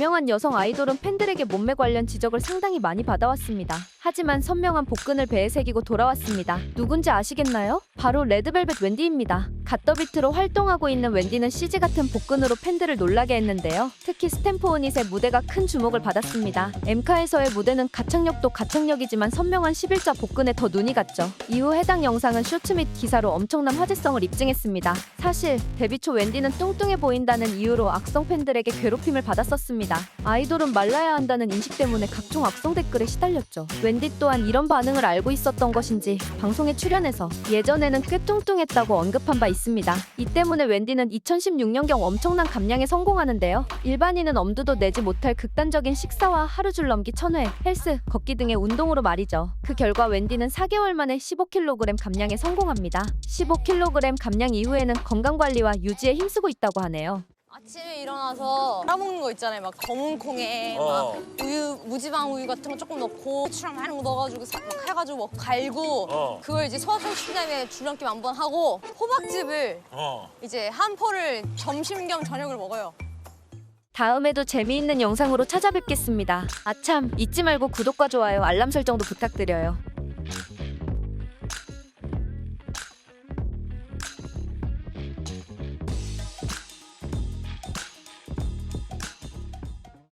유명한 여성 아이돌은 팬들에게 몸매 관련 지적을 상당히 많이 받아왔습니다. 하지만 선명한 복근을 배에 새기고 돌아왔습니다. 누군지 아시겠나요? 바로 레드벨벳 웬디입니다. 갓더비트로 활동하고 있는 웬디는 CG 같은 복근으로 팬들을 놀라게 했는데요. 특히 스탠포우닛의 무대가 큰 주목을 받았습니다. 엠카에서의 무대는 가창력도 가창력이지만 선명한 11자 복근에 더 눈이 갔죠. 이후 해당 영상은 쇼츠 및 기사로 엄청난 화제성을 입증했습니다. 사실 데뷔 초 웬디는 뚱뚱해 보인다는 이유로 악성 팬들에게 괴롭힘을 받았었습니다. 아이돌은 말라야 한다는 인식 때문에 각종 악성 댓글에 시달렸죠. 웬디 또한 이런 반응을 알고 있었던 것인지 방송에 출연해서 예전에는 꽤 뚱뚱했다고 언급한 바 있습니다. 이 때문에 웬디는 2016년경 엄청난 감량에 성공하는데요. 일반인은 엄두도 내지 못할 극단적인 식사와 하루 줄 넘기 천회, 헬스, 걷기 등의 운동으로 말이죠. 그 결과 웬디는 4개월 만에 15kg 감량에 성공합니다. 15kg 감량 이후에는 건강 관리와 유지에 힘쓰고 있다고 하네요. 아침에 일어나서 따먹는 거 있잖아요. 막 검은 콩에 어. 막 우유 무지방 우유 같은 거 조금 넣고 고추랑 많은 거 넣어가지고 사- 막 해가지고 뭐 갈고 어. 그걸 이제 소화성 시킨 다음에 줄넘기 한번 하고 호박즙을 어. 이제 한 포를 점심 겸 저녁을 먹어요. 다음에도 재미있는 영상으로 찾아뵙겠습니다. 아참 잊지 말고 구독과 좋아요, 알람 설정도 부탁드려요.